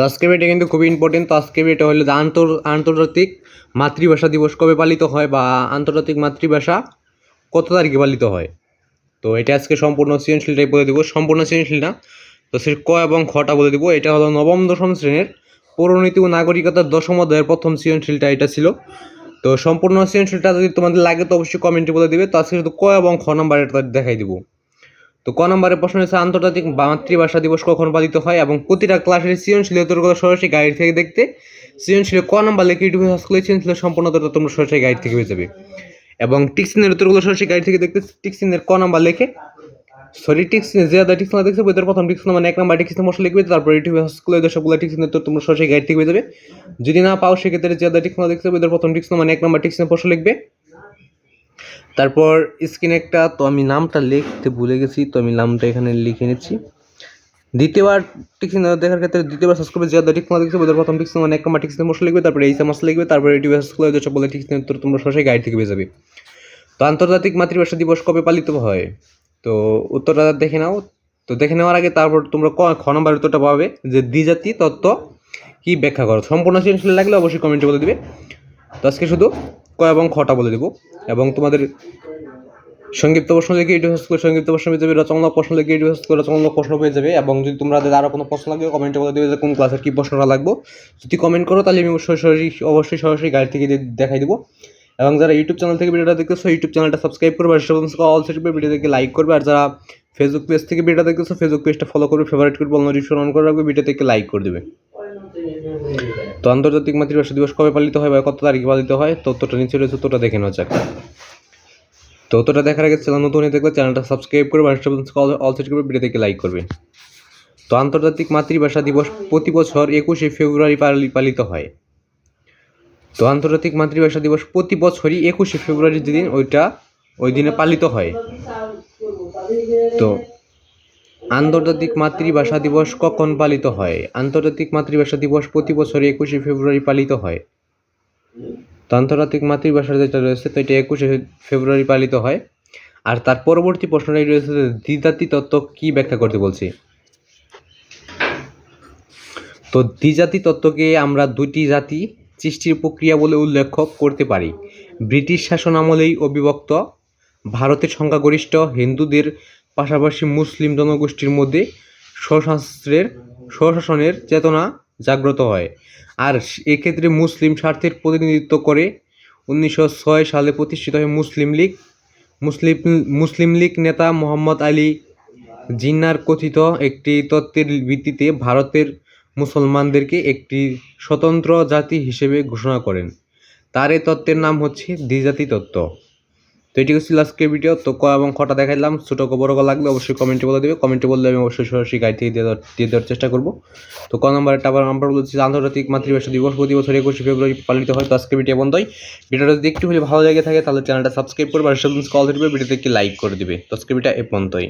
তো আজকের এটা কিন্তু খুবই ইম্পর্টেন্ট তো আজকের এটা হলো আন্তর, আন্তর্জাতিক মাতৃভাষা দিবস কবে পালিত হয় বা আন্তর্জাতিক মাতৃভাষা কত তারিখে পালিত হয়? তো এটা আজকে সম্পূর্ণ সৃজনশীল সৃজনশীলটাই বলে দেবো। সম্পূর্ণ সৃজনশীল না। তো সে ক এবং খটা বলে দেবো। এটা হলো নবম, দশম শ্রেণির পৌরনীতি ও নাগরিকতার দশম অধ্যায়ের প্রথম সৃজনশীলটা এটা ছিল। তো সম্পূর্ণ সৃজনশীলটা যদি তোমাদের লাগে তো অবশ্যই কমেন্টে বলে দিবে। তো আজকে শুধু ক এবং খ নাম্বার এটা দেখাই দিব। তো ক নম্বরের প্রশ্ন হচ্ছে আন্তর্জাতিক মাতৃভাষা দিবস কখন পালিত হয় এবং প্রতিটা ক্লাসের সৃজনশীল উত্তরগুলো সরাসরি গাইড থেকে দেখতে, সৃজনশীল ক নম্বর লেখে ইউটিউবে সার্চ করলে সৃজনশীল সম্পূর্ণ উত্তরটা তোমরা সরাসরি গাইড থেকে পেয়ে যাবে। এবং টিক্সিনের উত্তরগুলো সরাসরি গাইড থেকে দেখতে টিক্সিনের ক নাম্বার লেখে সরি টিক্স যে আদা টিক্স না দেখছে বইদের প্রথম টিক্স মানে এক নাম্বার টিক্স মশলা লিখবে, তারপর ইউটিউবে ওদের সবগুলো টিক্সিনের উত্তর তোমরা সরাসরি গাইড থেকে পেয়ে যাবে। যদি না পাও, সেক্ষেত্রে যে আদা টিক্স না দেখছে বইদের প্রথম টিক্স মানে এক নাম্বার টিক্সিনের প্রশ্ন লিখবে। তারপর স্ক্রিনে একটা, তো আমি নামটা লিখতে ভুলে গেছি, তো আমি নামটা এখানে লিখে নিচ্ছি। দ্বিতীয়বার টিক্স দেখার ক্ষেত্রে দ্বিতীয়বার সার্চ করবে যে টিক্স দেখছে ওদের প্রথম টিক্স মানে এক নাম্বার টিক্সের মশলা লিখবে, তারপরে এই মাস লিখবে, তারপরে ইউটিউবে সার্চ করলে ওদের সবগুলো টিক্সের উত্তর তোমরা সরাসরি গাইড থেকে পেয়ে যাবে। তো আন্তর্জাতিক মাতৃভাষা দিবস কবে পালিত হয়? তো উত্তরটা দেখে নাও। তো দেখে নেওয়ার আগে তারপর তোমরা খ নম্বর উত্তরটা পাবে, যে দ্বিজাতি তত্ত্ব কি ব্যাখ্যা করো। সম্পূর্ণ সৃজনশীল লাগলে অবশ্যই কমেন্টে বলে দিবে। তো আজকে শুধু ক এবং খটা বলে দেবো। এবং তোমাদের সংক্ষিপ্ত প্রশ্ন লিখে সার্চ করে সংক্ষিপ্ত প্রশ্ন পেয়ে যাবে, রচনামূলক প্রশ্ন লিখে সার্চ করে রচনামূলক প্রশ্ন পেয়ে যাবে। এবং যদি তোমরা আরও কোনো প্রশ্ন লাগবে কমেন্টে বলে দেবে যে কোন ক্লাসের কী প্রশ্নটা লাগবে। যদি কমেন্ট করো, তাহলে আমি সরাসরি, অবশ্যই সরাসরি গাইড থেকে দেখাই দেবো। এবং যারা ইউটিউব চ্যানেল থেকে ভিডিওটা দেখতেছো ইউটিউব চ্যানেলটা সাবস্ক্রাইব করবে। আর অল সেটবে ভিডিও থেকে লাইক করবে। আর যারা ফেসবুক পেজ থেকে ভিডিওটা দেখতেছো ফেসবুক পেজটা ফলো করবে ফেভারিট করবে নোটিফিকেশন অন করে রাখবে ভিডিও থেকে লাইক করে দেবে। তো আন্তর্জাতিক মাতৃভাষা দিবস কবে পালিত হয় বা কত তারিখে পালিত হয়? তথ্যটা নিচে রয়েছে তথ্যটা দেখে নেওয়া যাক তথ্যটা দেখার আগে চ্যানেল নতুন হয়ে থাকলে চ্যানেলটা সাবস্ক্রাইব করবে অল সেট করবে ভিডিও থেকে লাইক করবে। তো আন্তর্জাতিক মাতৃভাষা দিবস প্রতি বছর একুশে ফেব্রুয়ারি পালি- পালিত হয়। তো আন্তর্জাতিক মাতৃভাষা দিবস প্রতি বছরই একুশে ফেব্রুয়ারির যেদিন ওইটা ওই দিনে পালিত হয়। তো আন্তর্জাতিক মাতৃভাষা দিবস কখন পালিত হয়? আন্তর্জাতিক মাতৃভাষা দিবস প্রতি বছর একুশে ফেব্রুয়ারি পালিত হয়। তো আন্তর্জাতিক মাতৃভাষা যেটা রয়েছে, তো এটা একুশে ফেব্রুয়ারি পালিত হয়। আর তার পরবর্তী প্রশ্নটাই রয়েছে দ্বিজাতি তত্ত্ব কি ব্যাখ্যা করতে বলছি? তো দ্বিজাতি তত্ত্বকে আমরা দুটি জাতি সৃষ্টির প্রক্রিয়া বলে উল্লেখ করতে পারি। ব্রিটিশ শাসন আমলেই অবিভক্ত, ভারতের সংখ্যাগরিষ্ঠ, হিন্দুদের পাশাপাশি মুসলিম জনগোষ্ঠীর মধ্যে স্বশাস্ত্রের, স্বশাসনের চেতনা জাগ্রত হয়। আর এক্ষেত্রে মুসলিম স্বার্থের প্রতিনিধিত্ব করে উনিশশো ছয় সালে প্রতিষ্ঠিত হয় মুসলিম লীগ। মুসলিম মুসলিম লীগ নেতা মোহাম্মদ আলী জিন্নার কথিত একটি তত্ত্বের ভিত্তিতে ভারতের মুসলমানদেরকে একটি স্বতন্ত্র জাতি হিসেবে ঘোষণা করেন। তার এই তত্ত্বের নাম হচ্ছে দ্বিজাতি তত্ত্ব। তো এটি ছিল আজকের ভিডিও তো ক এবং খটা দেখাইলাম, ছোটো বড় ক লাগবে, অবশ্যই কমেন্টে বলে দেবে। কমেন্টে বললে আমি অবশ্যই সরাসরি গাড়ি থেকে দিয়ে দেওয়ার চেষ্টা করব। তো ক নম্বরটা আবার নাম্বার বলছি, আন্তর্জাতিক মাতৃভাষা দিবস। প্রতি বছর একুশে ফেব্রুয়ারি পালিত হয়, তো আজকে ভিডিও বন্ধই। ভিডিওটা যদি একটু হলে ভালো লেগে থাকে, তাহলে চ্যানেলটা সাবস্ক্রাইব করবে, আর সেদিন কল ধরবে, ভিডিওতে একটি লাইক করে দিবে। তো আজকে ভিডিও এ পর্যন্তই।